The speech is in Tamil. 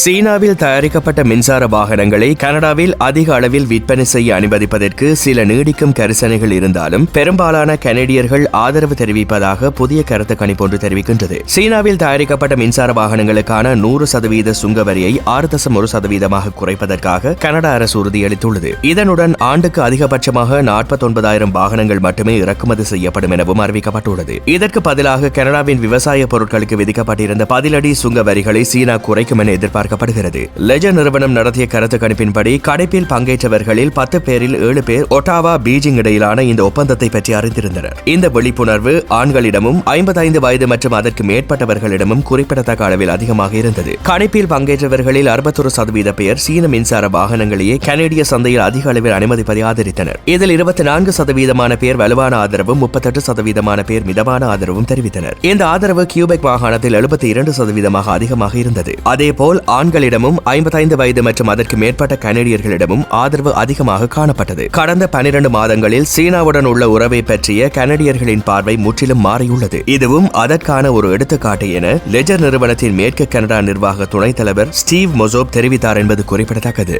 சீனாவில் தயாரிக்கப்பட்ட மின்சார வாகனங்களை கனடாவில் அதிக அளவில் விற்பனை செய்ய அனுமதிப்பதற்கு சில நீடிக்கும் கரிசனைகள் இருந்தாலும் பெரும்பாலான கனடியர்கள் ஆதரவு தெரிவிப்பதாக புதிய கருத்து கணிப்பொன்று தெரிவிக்கின்றது. சீனாவில் தயாரிக்கப்பட்ட மின்சார வாகனங்களுக்கான நூறு சதவீத சுங்க வரியை ஆறு தசம் ஒரு சதவீதமாக குறைப்பதற்காக கனடா அரசு உறுதியளித்துள்ளது. இதனுடன் ஆண்டுக்கு அதிகபட்சமாக நாற்பத்தொன்பதாயிரம் வாகனங்கள் மட்டுமே இறக்குமதி செய்யப்படும் எனவும் அறிவிக்கப்பட்டுள்ளது. இதற்கு பதிலாக கனடாவின் விவசாய பொருட்களுக்கு விதிக்கப்பட்டிருந்த பதிலடி சுங்க வரிகளை சீனா குறைக்கும் என எதிர்பார்க்கப்படுகிறது. லெஜர் நிறுவனம் நடத்திய கருத்து கணிப்பின்படி கடைப்பில் பங்கேற்றவர்களில் பத்து பேரில் ஏழு பேர் ஒட்டாவா பீஜிங் இடையிலான இந்த ஒப்பந்தத்தை பற்றி அறிந்திருந்தனர். இந்த விழிப்புணர்வு ஆண்களிடமும் ஐம்பத்தைந்து வயது மற்றும் அதற்கு மேற்பட்டவர்களிடமும் குறிப்பிடத்தக்க அளவில் அதிகமாக இருந்தது. கணிப்பில் பங்கேற்றவர்களில் அறுபத்தொரு சதவீத பேர் சீன மின்சார வாகனங்களையே கனேடிய சந்தையில் அதிக அளவில் அனுமதிப்பதை ஆதரித்தனர். இதில் இருபத்தி நான்கு சதவீதமான பேர் வலுவான ஆதரவும் முப்பத்தெட்டு சதவீதமான பேர் மிதமான ஆதரவும் தெரிவித்தனர். இந்த ஆதரவு கியூபெக் மாகாணத்தில் எழுபத்தி இரண்டு சதவீதமாக அதிகமாக இருந்தது. அதேபோல் ஆண்களிடமும் ஐம்பத்தைந்து வயது மற்றும் அதற்கு மேற்பட்ட கனடியர்களிடமும் ஆதரவு அதிகமாக காணப்பட்டது. கடந்த பனிரெண்டு மாதங்களில் சீனாவுடன் உள்ள உறவை பற்றிய கனடியர்களின் பார்வை முற்றிலும் மாறியுள்ளது. இதுவும் அதற்கான ஒரு எடுத்துக்காட்டு என லெஜர் நிறுவனத்தின் மேற்கு கனடா நிர்வாக துணைத் தலைவர் ஸ்டீவ் மொசோப் தெரிவித்தார் என்பது குறிப்பிடத்தக்கது.